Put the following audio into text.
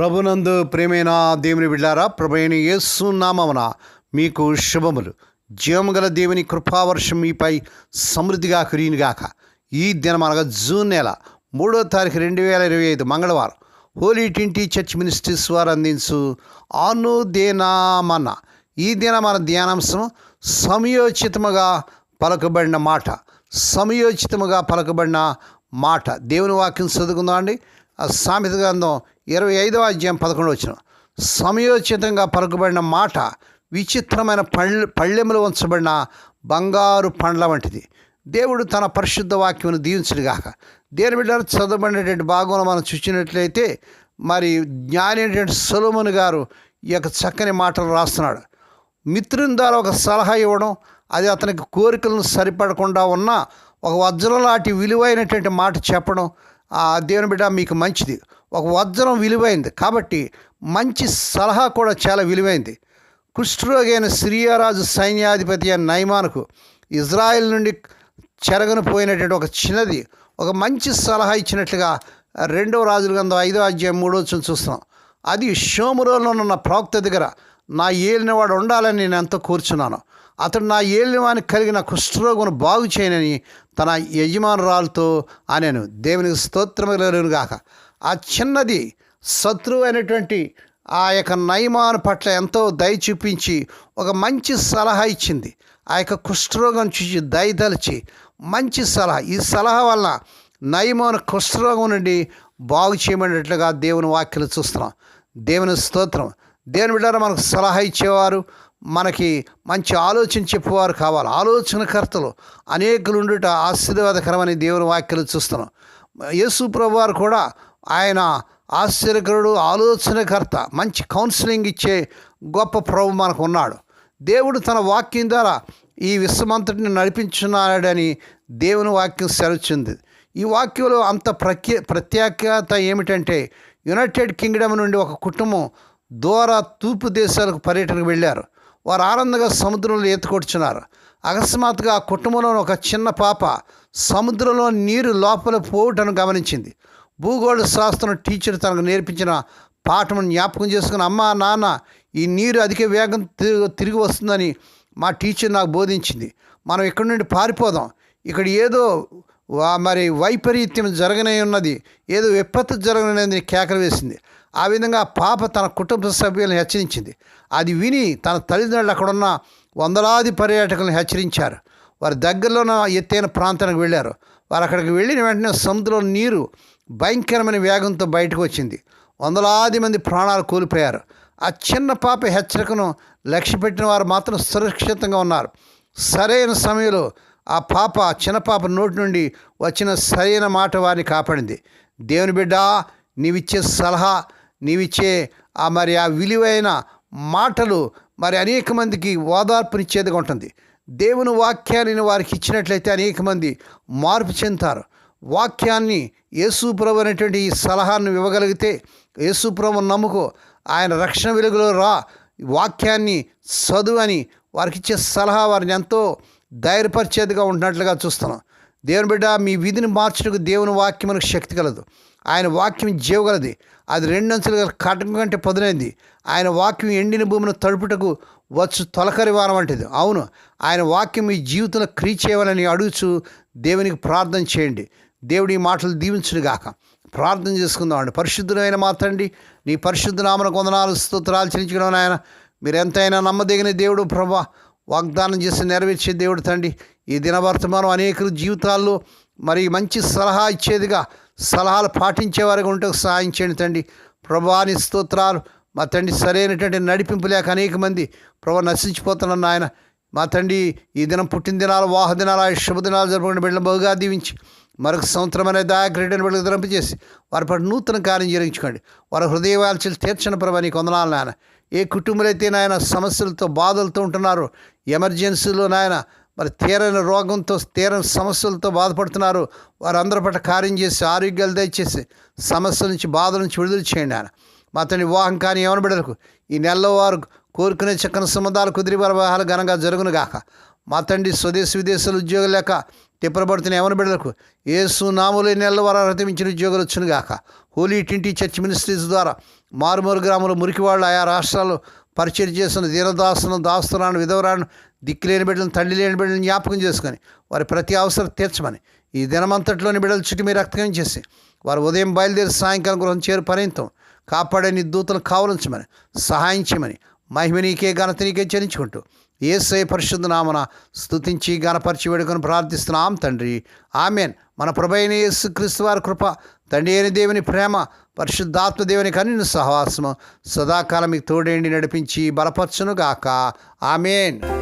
ప్రభునందు ప్రేమైన దేవుని బిడ్డారా ప్రభైన యేసు నామమున మీకు శుభములు. జీవముగల దేవుని కృపావర్షం మీపై సమృద్ధిగా కురియునిగాక. ఈ దినం అనగా జూన్ నెల మూడో తారీఖు రెండు వేల ఇరవై ఐదు మంగళవారం హోలీ టింటి చర్చ్ మినిస్ట్రీస్ వారు అందించు అనుదేనామన్న ఈ దిన మన ధ్యానాంశం సమయోచితముగా పలకబడిన మాట. సమయోచితముగా పలకబడిన మాట. దేవుని వాక్యం చదువుకుందాం అండి సామెత గ్రంథం ఇరవై ఐదవ అధ్యాయం పదకొండు వచ్చిన సమయోచితంగా పలుకుబడిన మాట విచిత్రమైన పళ్ళె పళ్ళెములు ఉంచబడిన బంగారు పండ్ల వంటిది. దేవుడు తన పరిశుద్ధ వాక్యమును దీవించడుగాక దేని బిడ్డలు చదవబడినటువంటి భాగంలో మనం చూసినట్లయితే మరి జ్ఞాని అయినటువంటి గారు ఈ యొక్క చక్కని మాటలు రాస్తున్నాడు. మిత్రుని ద్వారా ఒక సలహా ఇవ్వడం అది అతనికి కోరికలను సరిపడకుండా ఉన్న ఒక వజ్రం లాంటి విలువైనటువంటి మాట చెప్పడం దేవుని బిడ్డ మీకు మంచిది. ఒక వజ్రం విలువైంది. కాబట్టి మంచి సలహా కూడా చాలా విలువైంది. కుష్ఠరోగైన సిరియారాజు సైన్యాధిపతి అయిన నైమానుకు ఇజ్రాయెల్ నుండి చెరగను పోయినటువంటి ఒక చిన్నది ఒక మంచి సలహా ఇచ్చినట్లుగా రెండవ రాజుల గంధం ఐదో అధ్యాయం మూడో వచ్చిన చూస్తున్నాం. అది షోమురోలో ఉన్న ప్రవక్త దగ్గర నా ఏలినవాడు ఉండాలని నేను ఎంతో కూర్చున్నాను. అతడు నా ఏలినవానికి కలిగిన కుష్ఠరోగును బాగు చేయనని తన యజమానురాలతో అనేను. దేవునికి స్తోత్రములను గాక. ఆ చిన్నది శత్రువు అయినటువంటి ఆ యొక్క నయమాను పట్ల ఎంతో దయ చూపించి ఒక మంచి సలహా ఇచ్చింది. ఆ యొక్క కుష్ఠరోగం చూసి దయదలిచి మంచి సలహా. ఈ సలహా వల్ల నయమాను కుష్ఠరోగం నుండి బాగు చేయమనేట్లుగా దేవుని వాక్యలు చూస్తున్నాం. దేవుని స్తోత్రం. దేవుని బిడ్డారా మనకు సలహా ఇచ్చేవారు. మనకి మంచి ఆలోచన చెప్పేవారు కావాలి. ఆలోచనకర్తలు అనేకులు ఉండుట ఆశీర్వాదకరమని దేవుని వాక్యలు చూస్తున్నాం. యేసు ప్రభు వారు కూడా ఆయన ఆశ్చర్యకరుడు ఆలోచనకర్త మంచి కౌన్సిలింగ్ ఇచ్చే గొప్ప ప్రభు మనకు ఉన్నాడు. దేవుడు తన వాక్యం ద్వారా ఈ విశ్వమంతటిని నడిపించున్నాడని దేవుని వాక్యం సెలవుచ్చింది. ఈ వాక్యంలో అంత ప్రఖ్య ప్రత్యేకత ఏమిటంటే యునైటెడ్ కింగ్డమ్ నుండి ఒక కుటుంబం దూర తూర్పు దేశాలకు పర్యటనకు వెళ్ళారు. వారు ఆనందంగా సముద్రంలో ఈతకొచ్చున్నారు అకస్మాత్తుగా ఆ కుటుంబంలో ఒక చిన్న పాప సముద్రంలో నీరు లోపల పోవటను గమనించింది. భూగోళ శాస్త్రం టీచర్ తనకు నేర్పించిన పాఠం జ్ఞాపకం చేసుకుని అమ్మ నాన్న ఈ నీరు అధిక వేగం తిరిగి తిరిగి వస్తుందని మా టీచర్ నాకు బోధించింది. మనం ఇక్కడి నుండి పారిపోదాం. ఇక్కడ ఏదో మరి వైపరీత్యం జరగనే ఉన్నది. ఏదో విపత్తు జరగనేది కేకలు వేసింది. ఆ విధంగా పాప తన కుటుంబ సభ్యులను హెచ్చరించింది. అది విని తన తల్లిదండ్రులు అక్కడున్న వందలాది పర్యాటకులను హెచ్చరించారు. వారి దగ్గరలో ఉన్న ఎత్తైన ప్రాంతానికి వెళ్ళారు. వారు అక్కడికి వెళ్ళిన వెంటనే సముద్రంలో నీరు భయంకరమైన వేగంతో బయటకు వచ్చింది. వందలాది మంది ప్రాణాలు కోల్పోయారు. ఆ చిన్న పాప హెచ్చరికను లక్ష్య పెట్టిన వారు మాత్రం సురక్షితంగా ఉన్నారు. సరైన సమయంలో ఆ పాప చిన్న పాప నోటి నుండి వచ్చిన సరైన మాట వారిని కాపాడింది. దేవుని బిడ్డ నీవిచ్చే సలహా నీవిచ్చే ఆ మరి ఆ విలువైన మాటలు మరి అనేక మందికి ఓదార్పునిచ్చేదిగా ఉంటుంది. దేవుని వాక్యాన్ని వారికి ఇచ్చినట్లయితే అనేక మంది మార్పు చెందుతారు. వాక్యాన్ని యేసుప్రభు అనేటువంటి ఈ సలహాను ఇవ్వగలిగితే యేసుప్రభు నమ్ముకో ఆయన రక్షణ వెలుగులో రా వాక్యాన్ని చదువు అని వారికి ఇచ్చే సలహా వారిని ఎంతో ధైర్యపరిచేదిగా ఉంటున్నట్లుగా చూస్తున్నాం. దేవుని బిడ్డ మీ విధిని మార్చడానికి దేవుని వాక్యం మనకు శక్తి కలదు. ఆయన వాక్యం జీవగలది. అది రెండంచులు గల కటకం కంటే పదునైంది. ఆయన వాక్యం ఎండిన భూమిని తడుపుటకు వచ్చు తొలకరి వారం వంటిది. అవును ఆయన వాక్యం మీ జీవితంలో క్రియ చేయవాలని అడుగుచు దేవునికి ప్రార్థన చేయండి. దేవుడి ఈ మాటలు దీవించుడుగాక ప్రార్థన చేసుకుందాం అండి. పరిశుద్ధులైన మాత్రండి నీ పరిశుద్ధ నామన కొందనాలు స్తోత్రాలు చెల్లించడం ఆయన మీరు ఎంతైనా నమ్మదగిన దేవుడు ప్రభా వాగ్దానం చేసి నెరవేర్చే దేవుడు తండ్రి. ఈ దినవర్తమానం అనేక జీవితాల్లో మరి మంచి సలహా ఇచ్చేదిగా సలహాలు పాటించేవారుగా ఉంటే సహాయం చేయండి తండ్రి. ప్రభాని స్తోత్రాలు మా తండ్రి సరైనటువంటి నడిపింపు లేక అనేక మంది ప్రభా నశించిపోతున్నాను ఆయన మా తండ్రి ఈ దినం పుట్టిన దినాలు వాహ దినాలు ఆ శుభ దినాలు బిడ్డలు బహుగా దీవించి మరొక సంవత్సరం అనే దాయక్రీడను బిడ్డలు దింపజేసి వారి పట్ల నూతన కార్యం జరిగించుకోండి. వారి హృదయవాల్చలు తీర్చని ప్రభా నీకు వందనాలు నాయన. ఏ కుటుంబాలైతే నాయన సమస్యలతో బాధలతో ఉంటున్నారో ఎమర్జెన్సీలో నాయన మరి తీరని రోగంతో తీరని సమస్యలతో బాధపడుతున్నారు. వారందరి పట్ల కార్యం చేసి ఆరోగ్యాలు దయచేసి సమస్యల నుంచి బాధ నుంచి విడుదల చేయండి ఆయన. మా అతని వివాహం కానీ ఏమని బిడ్డలకు ఈ నెలలో వారు కోరుకునే చక్కని సంబంధాలు కుదిరి వివాహాలు ఘనంగా జరుగును గాక. మా తండ్రి స్వదేశ విదేశాల ఉద్యోగం లేక తిప్పబడుతున్న ఎవరి బిడ్డలకు ఏసు నాములు నెలల వారు అర్హత మించిన ఉద్యోగాలు వచ్చునుగాక హోలీ టింటి చర్చ్ మినిస్ట్రీస్ ద్వారా మారుమూరు గ్రామంలో మురికివాళ్ళు ఆయా రాష్ట్రాలు పరిచయం చేస్తున్న దీనదాసును దాస్తురాను విధవరాను దిక్కులేని బిడ్డలను తల్లి లేని బిడ్డలను జ్ఞాపకం చేసుకొని వారి ప్రతి అవసరం తీర్చమని ఈ దినమంతట్లోని బిడ్డల చుట్టూ మీరు రక్తం చేసి వారు ఉదయం బయలుదేరి సాయంకాలం గృహం చేరు పర్యంతం కాపాడే నీ దూతలు కావలించమని సహాయం చేయమని మహిమ నీకే ఘనత నీకే చెల్లించుకుంటూ ఏసై పరిశుద్ధ నామన స్థుతించి గణపరిచి వేడుకొని ప్రార్థిస్తున్నాం తండ్రి. ఆమెన్. మన ప్రభైన యేసు క్రీస్తు వారి కృప తండ్రి అయిన దేవుని ప్రేమ పరిశుద్ధాత్మ దేవుని కన్ను సహవాసము సదాకాలం మీకు తోడేండి నడిపించి బలపరచును గాక ఆమెన్.